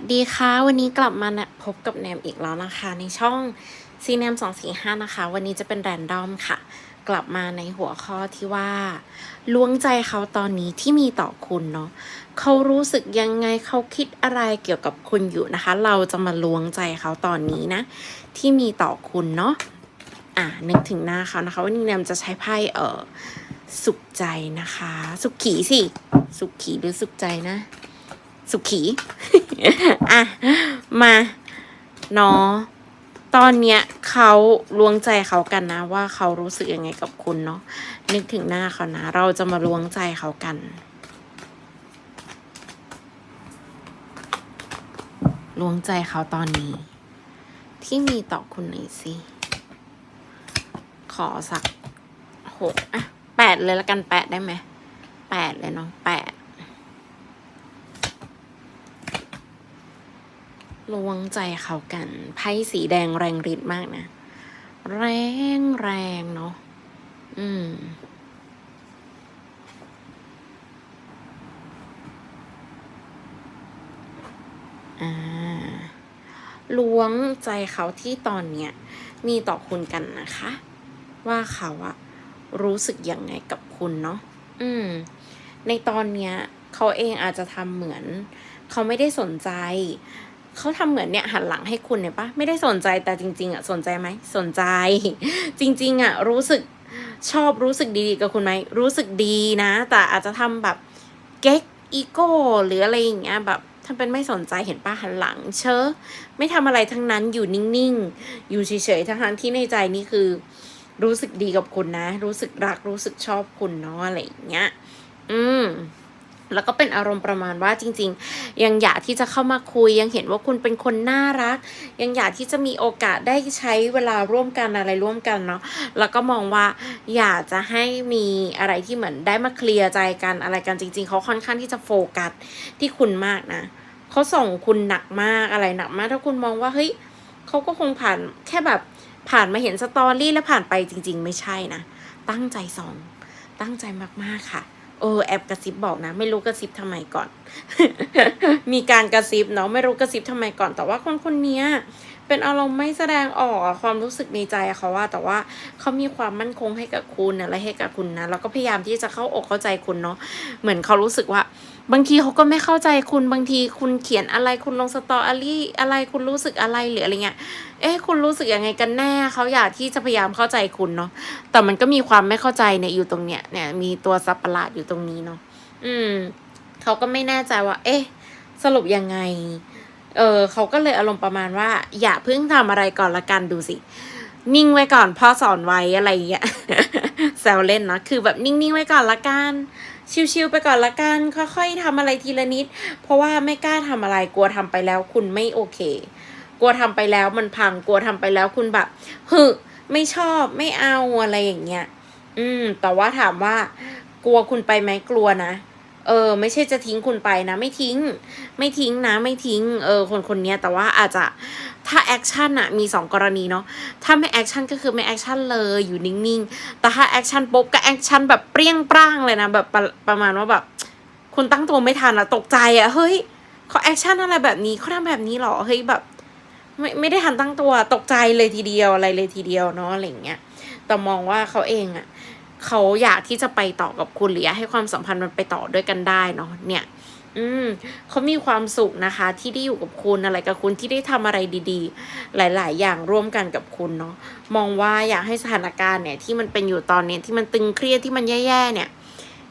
วัสดีค่ะ วันนี้กลับมานะพบกับแนมอีกแล้วนะคะ ในช่องซีแนม245นะคะ วันนี้จะเป็นแรนดอมค่ะ กลับมาในหัวข้อที่ว่าล้วงใจเขาตอนนี้ที่มีต่อคุณเนาะเขารู้สึกยังไงเขาคิดอะไรเกี่ยวกับคุณอยู่นะคะ เราจะมาล้วงใจเขาตอนนี้นะ ที่มีต่อคุณเนาะอะนึกถึงหน้าเขานะคะ วันนี้แนมจะใช้ไพ่เออสุขใจนะคะ สุขขีสิ สุขขีหรือสุขใจนะ สุขี อะ มาเนาะตอนเนี้ยเขาลวงใจเขากันนะ ว่าเขารู้สึกยังไงกับคุณเนาะนึกถึงหน้าเขานะ เราจะมาลวงใจเขากัน ลวงใจเขาตอนนี้ ที่มีต่อคุณหน่อยสิขอสักหกอะแปดเลยละกันแปดได้ไหมแปดเลยเนาะแปด ลวงใจเขากันไพ่สีแดงแรงฤทธิ์มากนะ แรงแรงเนาะอืมอ่าล้วงใจเขาที่ตอนเนี้ยมีต่อคุณกันนะคะ ว่าเขาอะรู้สึกยังไงกับคุณเนาะอืม ในตอนเนี้ย เขาเองอาจจะทำเหมือน เขาไม่ได้สนใจ เขาทำเหมือนเนี่ยหันหลังให้คุณเนี่ยปะไม่ได้สนใจแต่จริง ๆอะสนใจไหมสนใจ จริง ๆอะรู้สึกชอบรู้สึกดีๆกับคุณไหมรู้สึกดีนะ แต่อาจจะทำแบบเก๊กอีโก้หรืออะไรอย่างเงี้ยแบบทำเป็นไม่สนใจเห็นปะหันหลัง เชอไม่ทำอะไรทั้งนั้นอยู่นิ่งๆ อยู่เฉยๆทั้งๆที่ในใจนี่คือ รู้สึกดีกับคุณนะ รู้สึกรักรู้สึกชอบคุณเนาะอะไรอย่างเงี้ย อืม แล้วก็เป็นอารมณ์ประมาณว่าจริง ๆ ยังอยากที่จะเข้ามาคุย ยังเห็นว่าคุณเป็นคนน่ารัก ยังอยากที่จะมีโอกาสได้ใช้เวลาร่วมกันอะไรร่วมกันเนาะแล้วก็มองว่าอยากจะให้มีอะไรที่เหมือนได้มาเคลียร์ใจกันอะไรกันจริง ๆเขาค่อนข้างที่จะโฟกัสที่คุณมากนะเขาส่งคุณหนักมากอะไรหนักมาก ถ้าคุณมองว่าเฮ้ยเขาก็คงผ่านแค่แบบผ่านมาเห็นสตอรี่แล้วผ่านไปจริง ๆ ไม่ใช่นะ ตั้งใจส่อง ตั้งใจมากๆค่ะ เออแอบกระซิบบอกนะ ไม่รู้กระซิบทำไมก่อน มีการกระซิบเนาะไม่รู้กระซิบทำไมก่อน แต่ว่าคนคนนี้เป็นอารมณ์ไม่แสดงออกความรู้สึกในใจเขาว่า แต่ว่าเขามีความมั่นคงให้กับคุณนะและให้กับคุณนะแล้วก็พยายามที่จะเข้าอกเข้าใจคุณเนาะเหมือนเขารู้สึกว่า บางทีเขาก็ไม่เข้าใจคุณบางทีคุณเขียนอะไรคุณลงสตอรี่อะไรคุณรู้สึกอะไรหรืออะไรเงี้ย เอ๊ะคุณรู้สึกยังไงกันแน่เขาอยากที่จะพยายามเข้าใจคุณเนาะแต่มันก็มีความไม่เข้าใจเนี่ยอยู่ตรงเนี้ยเนี่ยมีตัวสับประหลาดอยู่ตรงนี้เนาะอืมเขาก็ไม่แน่ใจว่า เอ๊ะ สรุปยังไง เออเขาก็เลยอารมณ์ประมาณว่า อย่าเพิ่งทำอะไรก่อนละกันดูสินิ่งไว้ก่อนพ่อสอนไว้อะไรอย่างเงี้ยแซวเล่นนะคือแบบนิ่งๆไว้ก่อนละกัน ชิวๆไปก่อนละกัน ค่อยๆทำอะไรทีละนิด เพราะว่าไม่กล้าทำอะไรกลัวทำไปแล้วคุณไม่โอเค กลัวทำไปแล้วมันพังกลัวทำไปแล้วคุณแบบหึไม่ชอบไม่เอาอะไรอย่างเงี้ย อืม แต่ว่าถามว่ากลัวคุณไปไหมกลัวนะ เออ ไม่ใช่จะทิ้งคุณไปนะ ไม่ทิ้ง ไม่ทิ้งนะ ไม่ทิ้ง เออ คนคนนี้แต่ว่าอาจจะถ้าแอคชั่นอะมีสองกรณีเนาะถ้าไม่แอคชั่นก็คือไม่แอคชั่นเลยอยู่นิ่งๆ แต่ถ้าแอคชั่นปุ๊บก็แอคชั่นแบบเปรี้ยงปร้างเลยนะแบบประประมาณว่าแบบคุณตั้งตัวไม่ทันอะตกใจอะเฮ้ยเขาแอคชั่นอะไรแบบนี้เขาทำแบบนี้เหรอเฮ้ยแบบ ไม่ไม่ได้ทันตั้งตัวตกใจเลยทีเดียวอะไรเลยทีเดียวเนาะอะไรเงี้ยแต่มองว่าเขาเองอะ เขาอยากที่จะไปต่อกับคุณหรืออยากให้ความสัมพันธ์มันไปต่อด้วยกันได้เนาะเนี่ย อืมเขามีความสุขนะคะ ที่ได้อยู่กับคุณอะไรกับคุณที่ได้ทำอะไรดีๆ หลาย ๆ อย่างร่วมกันกับคุณเนาะมองว่าอยากให้สถานการณ์เนี่ย ที่มันเป็นอยู่ตอนนี้ที่มันตึงเครียดที่มันแย่ๆเนี่ย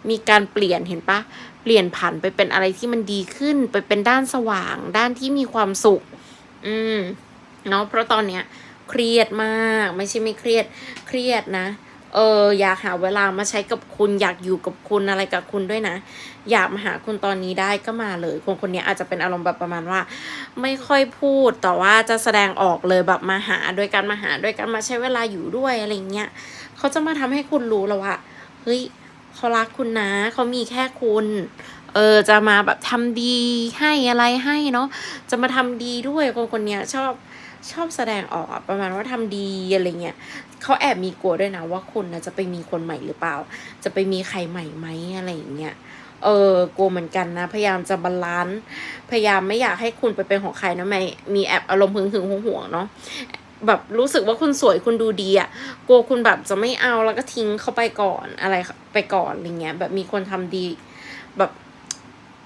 มีการเปลี่ยนเห็นปะเปลี่ยนผันไปเป็นอะไรที่มันดีขึ้น ไปเป็นด้านสว่าง ด้านที่มีความสุข อืมเนาะเพราะตอนเนี้ย เครียดมาก ไม่ใช่ไม่เครียดเครียดนะ เอออยากหาเวลามาใช้กับคุณอยากอยู่กับคุณอะไรกับคุณด้วยนะ อยากมาหาคุณตอนนี้ได้ก็มาเลย คนคนนี้อาจจะเป็นอารมณ์แบบประมาณว่า ไม่ค่อยพูดแต่ว่าจะแสดงออกเลยแบบมาหาโดยการมาหาโดยการมาใช้เวลาอยู่ด้วยอะไรเงี้ยเขาจะมาทำให้คุณรู้แล้วว่าเฮ้ยเขารักคุณนะเขามีแค่คุณเออจะมาแบบทำดีให้อะไรให้เนาะจะมาทำดีด้วยคนคนนี้ชอบ ชอบแสดงออกอะประมาณว่าทำดีอะไรเงี้ยเขาแอบมีกลัวด้วยนะว่าคุณนะจะไปมีคนใหม่หรือเปล่า จะไปมีใครใหม่ไหมอะไรอย่างเงี้ยเออกลัวเหมือนกันนะ พยายามจะบาลานซ์พยายามไม่อยากให้คุณไปเป็นของใครนะไม่มีแอบอารมณ์หึงหึงหวงหวงเนาะแบบรู้สึกว่าคุณสวยคุณดูดีอะกลัวคุณแบบจะไม่เอาแล้วก็ทิ้งเขาไปก่อนอะไรไปก่อนอะไรเงี้ยแบบมีคนทำดี แบบ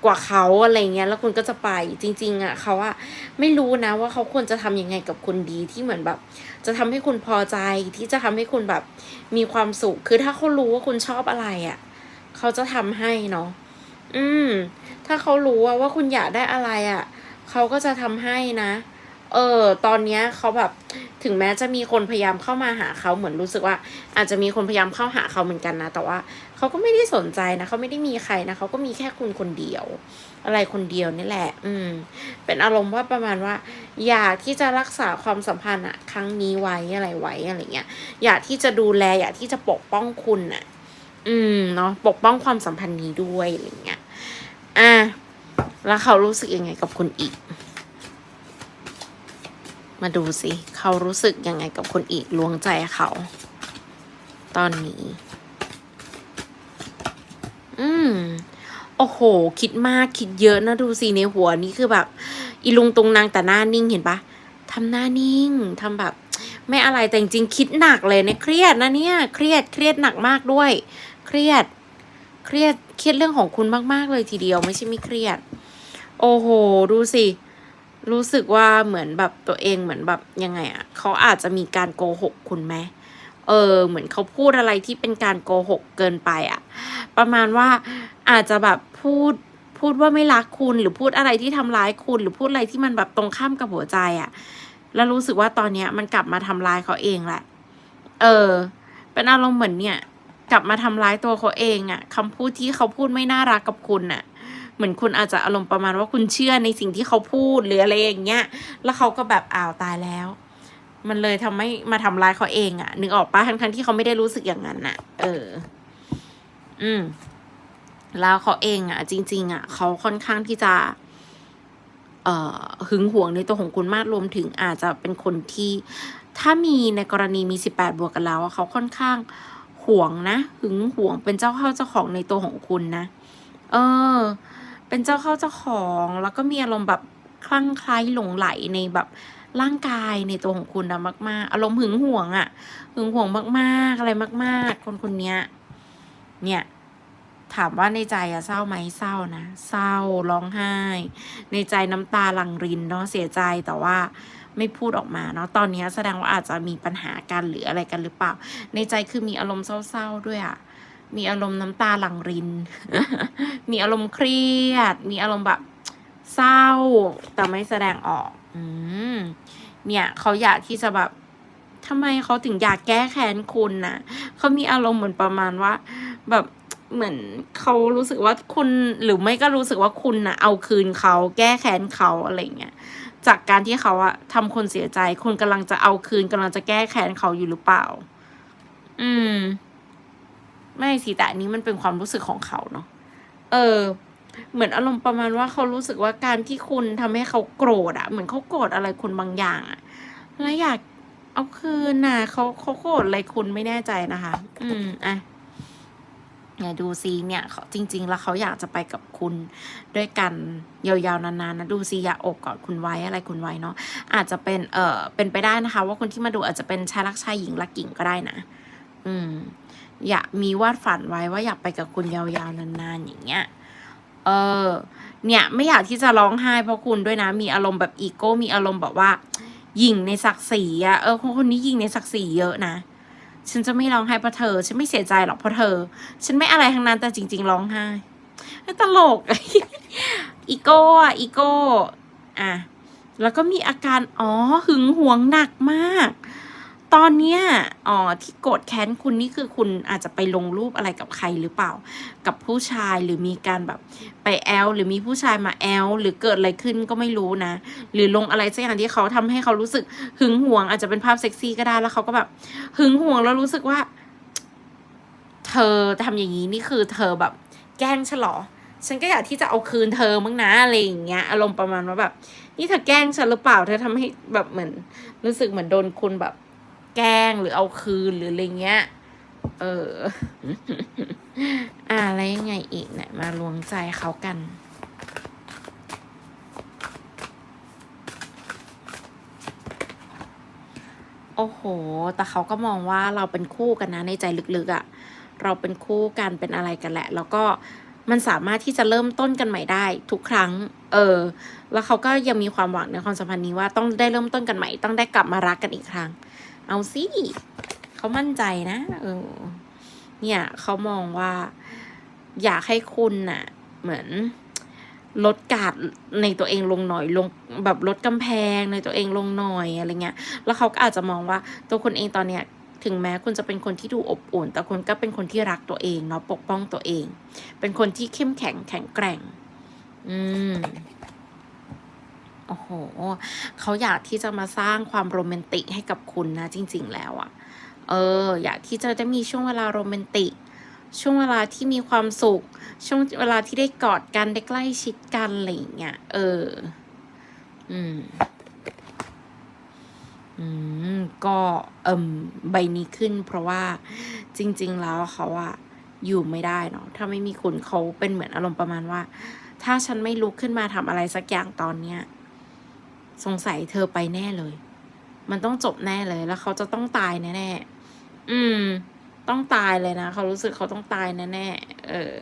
กว่าเขาอะไรเงี้ยแล้วคุณก็จะไปจริง ๆอะเขาอะไม่รู้นะว่าเขาควรจะทำยังไงกับคุณดีที่เหมือนแบบ จะทำให้คุณพอใจที่จะทำให้คุณแบบมีความสุข คือถ้าเขารู้ว่าคุณชอบอะไรอะเขาจะทำให้เนาะอืม ถ้าเขารู้ว่าว่าคุณอยากได้อะไรอะ่ะเขาก็จะทำให้นะ เออ ตอนเนี้ยเขาแบบถึงแม้จะมีคนพยายามเข้ามาหาเขาเหมือนรู้สึกว่า อาจจะมีคนพยายามเข้าหาเขาเหมือนกันนะ แต่ว่าเขาก็ไม่ได้สนใจนะเขาไม่ได้มีใครนะเขาก็มีแค่คุณคนเดียว อะไรคนเดียวนี่แหละ อืม เป็นอารมณ์ว่าประมาณว่า อยากที่จะรักษาความสัมพันธ์อะครั้งนี้ไว้อะไรไว้อะไรเงี้ยอยากที่จะดูแล อยากที่จะปกป้องคุณอะอืมเนาะปกป้องความสัมพันธ์นี้ด้วยอะไรเงี้ยอะแล้วเขารู้สึกยังไงกับคุณอีก มาดูสิ เขารู้สึกยังไงกับคนอีกลวงใจเขา ตอนนี้ อืม โอ้โห คิดมากคิดเยอะนะดูสิในหัวนี่คือแบบ อีลุงตุงนางแต่หน้านิ่งเห็นปะทำหน้านิ่งทำแบบ ไม่อะไรแต่จริงคิดหนักเลยเนี่ยเครียดนะเนี่ย เครียดเครียดหนักมากด้วย เครียด เครียดเครียดเรื่องของคุณมาก ๆ เลยทีเดียวไม่ใช่ไม่เครียด โอ้โห ดูสิ รู้สึกว่าเหมือนแบบตัวเองเหมือนแบบยังไงอะ่ะเขาอาจจะมีการโกหกคุณไหมเออ เหมือนเขาพูดอะไรที่เป็นการโกหกเกินไปอะ่ะ ประมาณว่าอาจจะแบบพูดพูดว่าไม่รักคุณหรือพูดอะไรที่ทำร้ายคุณ หรือพูดอะไรที่มันแบบตรงข้ามกับหัวใจอะ่ะ แล้วรู้สึกว่าตอนเนี้ยมันกลับมาทำร้ายเขาเองแหละ เออ เป็นอารมณ์เหมือนเนี่ย กลับมาทำร้ายตัวเขาเองอะ่ะคำพูดที่เขาพูดไม่น่ารักกับคุณน่ะ เหมือนคุณอาจจะอารมณ์ประมาณว่าคุณเชื่อในสิ่งที่เขาพูดหรืออะไรอย่างเงี้ย แล้วเขาก็แบบอ้าวตายแล้ว มันเลยทำให้มาทำร้ายเขาเองอะ่ะ นึกออกปะทั้งๆที่เขาไม่ได้รู้สึกอย่างนั้นน่ะ เออ อืมแล้วเขาเองอะ่ะ จริง ๆอะเขาค่อนข้างที่จะ เอ่อหึงหวงในตัวของคุณมากรวมถึงอาจจะเป็นคนที่ ถ้ามีในกรณีมีสิบแปดบวกกันแล้วเขาค่อนข้างห่วงนะหึงหวงเป็นเจ้าเข้าเจ้าของในตัวของคุณนะ เออ เป็นเจ้าเข้าเจ้าของ แล้วก็มีอารมณ์แบบคลั่งไคล้หลงไหลในแบบร่างกายในตัวของคุณนะมาก ๆ อารมณ์หึงหวงอะหึงหวงมาก ๆ อะไรมาก ๆ คนคนนี้เนี่ยถามว่าในใจอะเศร้าไหมเศร้านะ เศร้าร้องไห้ ในใจน้ำตาหลั่งรินเนาะเสียใจแต่ว่าไม่พูดออกมาเนาะตอนนี้แสดงว่าอาจจะมีปัญหากันหรืออะไรกันหรือเปล่า ในใจคือมีอารมณ์เศร้าๆด้วยอะ มีอารมณ์น้ำตาหลั่งริน มีอารมณ์เครียด มีอารมณ์แบบเศร้า แต่ไม่แสดงออก อืม เนี่ยเขาอยากที่จะแบบทำไมเขาถึงอยากแก้แค้นคุณนะเขามีอารมณ์เหมือนประมาณว่า แบบเหมือนเขารู้สึกว่าคุณหรือไม่ก็รู้สึกว่าคุณนะเอาคืนเขาแก้แค้นเขาอะไรเงี้ยจากการที่เขาอะทำคนเสียใจ คุณกำลังจะเอาคืนกำลังจะแก้แค้นเขาอยู่หรือเปล่า อืม ไม่สิแต่อันนี้มันเป็นความรู้สึกของเขาเนาะเออ เหมือนอารมณ์ประมาณว่าเขารู้สึกว่าการที่คุณทำให้เขาโกรธอะเหมือนเขาโกรธอะไรคุณบางอย่างอะแล้วอยากเอาคืนน่ะเขาเขาโกรธอะไรคุณไม่แน่ใจนะคะ อืมอะเนี่ยดูซีเนี่ยเขาจริง ๆ แล้วเขาอยากจะไปกับคุณด้วยกันยาวๆนานๆนะดูซีอยาอกกอดคุณไว้อะไรคุณไว้เนาะอาจจะเป็นเออเป็นไปได้นะคะ ว่าคนที่มาดูอาจจะเป็นชายรักชายหญิงรักหญิงก็ได้นะ อืม อยากมีวาดฝันไว้ว่าอยากไปกับคุณยาวๆนานๆอย่างเงี้ย เออ เนี่ยไม่อยากที่จะร้องไห้เพราะคุณด้วยนะ มีอารมณ์แบบอีโก้ มีอารมณ์แบบว่าหยิ่งในศักดิ์ศรีอะเออคนคนนี้หยิ่งในศักดิ์ศรีเยอะนะ ฉันจะไม่ร้องไห้เพราะเธอ ฉันไม่เสียใจหรอกเพราะเธอ ฉันไม่อะไรทั้งนั้นแต่จริง ๆ ร้องไห้ตลกอีโก้อะอีโก้ อะ แล้วก็มีอาการ อ๋อ หึงหวงหนักมาก ตอนเนี้ยอ๋อที่โกรธแค้นคุณนี่คือคุณอาจจะไปลงรูปอะไรกับใครหรือเปล่า กับผู้ชายหรือมีการแบบไปแอลหรือมีผู้ชายมาแอลหรือเกิดอะไรขึ้นก็ไม่รู้นะ หรือลงอะไรสักอย่างที่เขาทำให้เขารู้สึกหึงหวง อาจจะเป็นภาพเซ็กซี่ก็ได้แล้วเขาก็แบบหึงหวงแล้วรู้สึกว่า เธอทำอย่างนี้นี่คือเธอแบบ แกล้งฉันเหรอฉันก็อยากที่จะเอาคืนเธอมั้งนะอะไรอย่างเงี้ยอารมณ์ประมาณว่าแบบ นี่เธอแกล้งฉันหรือเปล่าเธอทำให้แบบเหมือน รู้สึกเหมือนโดนคุณแบบ แกล้งหรือเอาคืนหรืออะไรเงี้ย เออ อ่าแล้วยังไงอีกเนี่ยมาลวงใจเขากัน โอ้โห แต่เขาก็มองว่าเราเป็นคู่กันนะในใจลึกๆอะ่ะ เราเป็นคู่กันเป็นอะไรกันแหละ แล้วก็มันสามารถที่จะเริ่มต้นกันใหม่ได้ทุกครั้ง เออ แล้วเขาก็ยังมีความหวังในความสัมพันธ์นี้ว่าต้องได้เริ่มต้นกันใหม่ ต้องได้กลับมารักกันอีกครั้ง เอาสิเขามั่นใจนะเออเนี่ยเขามองว่า อยากให้คุณน่ะ เหมือนลดกาดในตัวเองลงหน่อยลงแบบลดกำแพงในตัวเองลงหน่อยอะไรเงี้ย แล้วเขาก็อาจจะมองว่าตัวคุณเองตอนเนี้ยถึงแม้คุณจะเป็นคนที่ดูอบอุ่น แต่คุณก็เป็นคนที่รักตัวเองเนาะปกป้องตัวเอง เป็นคนที่เข้มแข็งแข็งแกร่ง อืมโอ้โห เขาอยากที่จะมาสร้างความโรแมนติกให้กับคุณนะจริง ๆ แล้วอะเออ อยากที่จะได้มีช่วงเวลาโรแมนติก ช่วงเวลาที่มีความสุข ช่วงเวลาที่ได้กอดกันได้ใกล้ชิดกันอะไรอย่างเงี้ยเออ อืมอืมก็เอิมใบนี้ขึ้น เพราะว่าจริง ๆ แล้วเขาอะอยู่ไม่ได้เนาะถ้าไม่มีคุณเขาเป็นเหมือนอารมณ์ประมาณว่า ถ้าฉันไม่ลุกขึ้นมาทำอะไรสักอย่างตอนเนี้ย สงสัยเธอไปแน่เลย มันต้องจบแน่เลยแล้วเขาจะต้องตายแน่ๆอืม ต้องตายเลยนะเขารู้สึกเขาต้องตายแน่ๆเออ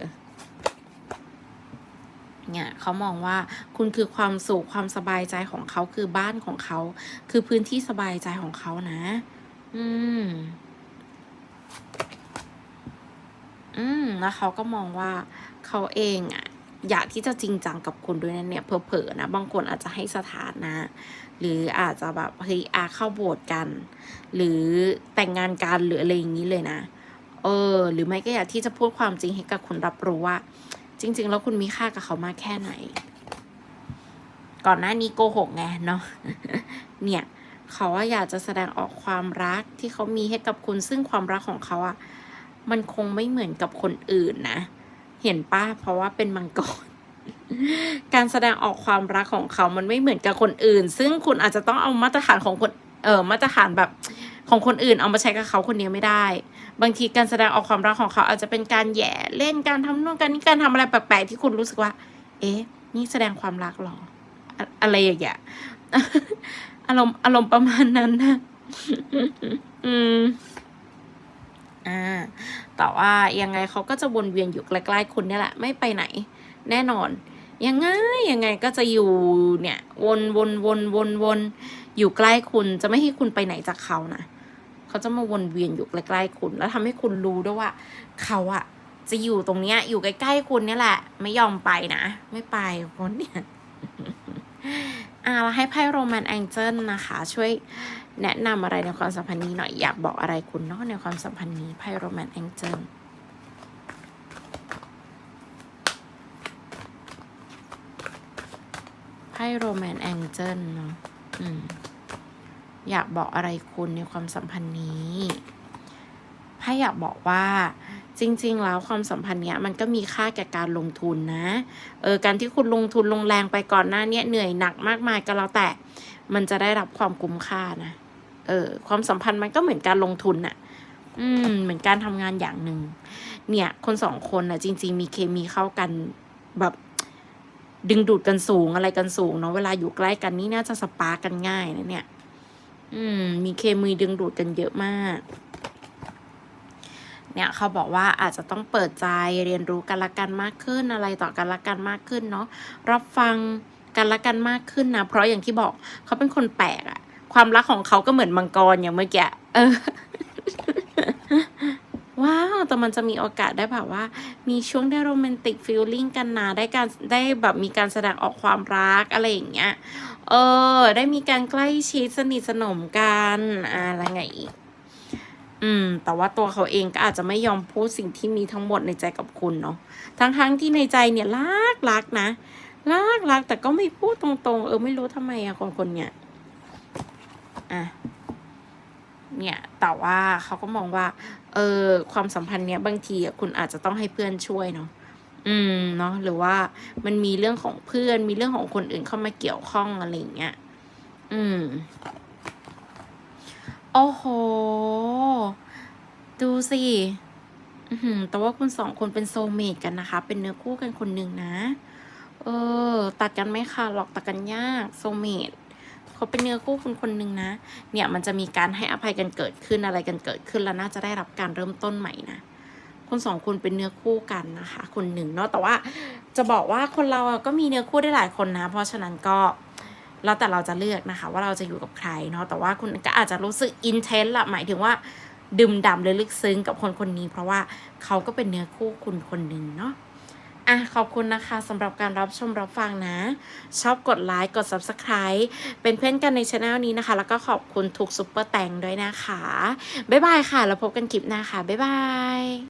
เนี่ยเขามองว่าคุณคือความสุขความสบายใจของเขาคือบ้านของเขา คือพื้นที่สบายใจของเขานะ อืม อืมแล้วเขาก็มองว่าเขาเองอะ อยากที่จะจริงจังกับคุณด้วยนะเนี่ยเผลอๆนะ บางคนอาจจะให้สถานะ หรืออาจจะแบบเฮ้ยอาเข้าโบสถ์กัน หรือแต่งงานกันหรืออะไรอย่างนี้เลยนะ เออ หรือไม่ก็อยากที่จะพูดความจริงให้กับคุณรับรู้ว่า จริง ๆ แล้วคุณมีค่ากับเขามากแค่ไหน ก่อนหน้านี้โกหกไงเนาะเนี่ยเขาว่าอยากจะแสดงออกความรักที่เขามีให้กับคุณซึ่งความรักของเขาอะมันคงไม่เหมือนกับคนอื่นนะ เห็นป้าเพราะว่าเป็นมังกร การแสดงออกความรักของเขามันไม่เหมือนกับคนอื่น ซึ่งคุณอาจจะต้องเอามาตรฐานของคนเออมาตรฐานแบบของคนอื่นเอามาใช้กับเขาคนเดียวไม่ได้ บางทีการแสดงออกความรักของเขา อาจจะเป็นการแย่เล่นการทำนู่นการนี้การทำอะไรแปลกๆที่คุณรู้สึกว่า เอ๊ะ นี่แสดงความรักหรอ อะอะไรอย่างเงี้ยอารมณ์อารมณ์ประมาณนั้นนะอืม อ่าแต่ว่ายังไงเขาก็จะวนเวียนอยู่ใกล้ๆคุณเนี่ยแหละ ไม่ไปไหน แน่นอน ยังไงยังไงก็จะอยู่เนี่ยวนวนวนวนวนอยู่ใกล้คุณจะไม่ให้คุณไปไหนจากเขานะเขาจะมาวนเวียนอยู่ใกล้ๆคุณ แล้วทำให้คุณรู้ด้วยว่า เขาอะจะอยู่ตรงเนี้ย อยู่ใกล้ๆคุณเนี่ยแหละ ไม่ยอมไปนะ ไม่ไปคนเนี่ยอ่าเราให้ไพ่โรแมนแองเจิลนะคะ ช่วย แนะนำอะไรในความสัมพันธ์นี้หน่อยอยากบอกอะไรคุณเนาะในความสัมพันธ์นี้ไพ่โรแมนแองเจิลไพ่โรแมนแองเจิลเนาะอืมอยากบอกอะไรคุณในความสัมพันธ์นี้ไพ่อยากบอกว่าจริง ๆ แล้วความสัมพันธ์เนี้ยมันก็มีค่าแก่การลงทุนนะเออการที่คุณลงทุนลงแรงไปก่อนหน้าเนี้ยเหนื่อยหนักมากมายก็แล้วแต่ มันจะได้รับความคุ้มค่านะ เออความสัมพันธ์มันก็เหมือนการลงทุนน่ะอืม เหมือนการทำงานอย่างหนึ่งเนี่ย คนสองคนน่ะจริง ๆ มีเคมีเข้ากันแบบดึงดูดกันสูงอะไรกันสูงเนาะเวลาอยู่ใกล้กันนี่น่าจะสปาร์กกันง่ายนะเนี่ย อืม มีเคมีดึงดูดกันเยอะมาก เนี่ยเขาบอกว่าอาจจะต้องเปิดใจเรียนรู้กันละกันมากขึ้นอะไรต่อกันละกันมากขึ้นเนาะรับฟังกันละกันมากขึ้นนะเพราะอย่างที่บอกเขาเป็นคนแปลกอะ ความรักของเขาก็เหมือนมังกรอย่างเมื่อกี้เออว้าวแต่มันจะมีโอกาสได้แบบว่า มีช่วงได้โรแมนติกฟีลลิ่งกันนะได้การได้แบบมีการแสดงออกความรักอะไรอย่างเงี้ย เออ ได้มีการใกล้ชิดสนิทสนมกันอะไรไงอีก อืม แต่ว่าตัวเขาเองก็อาจจะไม่ยอมพูดสิ่งที่มีทั้งหมดในใจกับคุณเนาะ ทั้งๆที่ในใจเนี่ยรักรักนะรักรักแต่ก็ไม่พูดตรงๆ เออไม่รู้ทำไมอะคนคนเนี้ย อะเนี่ยแต่ว่าเขาก็มองว่า เออความสัมพันธ์เนี้ยบางทีคุณอาจจะต้องให้เพื่อนช่วยเนาะอืมเนาะหรือว่ามันมีเรื่องของเพื่อนมีเรื่องของคนอื่นเข้ามาเกี่ยวข้องอะไรเงี้ยอืมโอ้โห ดูสิอื้อหือแต่ว่าคุณสองคนเป็นโซเมตกันนะคะ เป็นเนื้อคู่กันคนหนึ่งนะ เออ ตัดกันไหมค่ะหรอกตัดกันยาก โซเมต เขาเป็นเนื้อคู่คุณคนหนึ่งนะ เนี่ยมันจะมีการให้อภัยกันเกิดขึ้นอะไรกันเกิดขึ้นแล้วน่าจะได้รับการเริ่มต้นใหม่นะคุณสองคนเป็นเนื้อคู่กันนะคะ คนหนึ่งเนาะแต่ว่าจะบอกว่าคนเราก็มีเนื้อคู่ได้หลายคนนะ เพราะฉะนั้นก็แล้วแต่เราจะเลือกนะคะ ว่าเราจะอยู่กับใครเนาะแต่ว่าคุณก็อาจจะรู้สึกอินเทนส์ละหมายถึงว่าดื่มด่ำเลยลึกซึ้งกับคนคนนี้ เพราะว่าเขาก็เป็นเนื้อคู่คุณคนหนึ่งเนาะ อะขอบคุณนะคะสำหรับการรับชมรับฟังนะ ชอบกดไลค์กด Subscribe เป็นเพื่อนกันในช anel นี้นะคะ แล้วก็ขอบคุณทุกซุปเปอร์แตงด้วยนะคะ บ๊ายบายค่ะ แล้วพบกันคลิปหน้าค่ะ บ๊ายบาย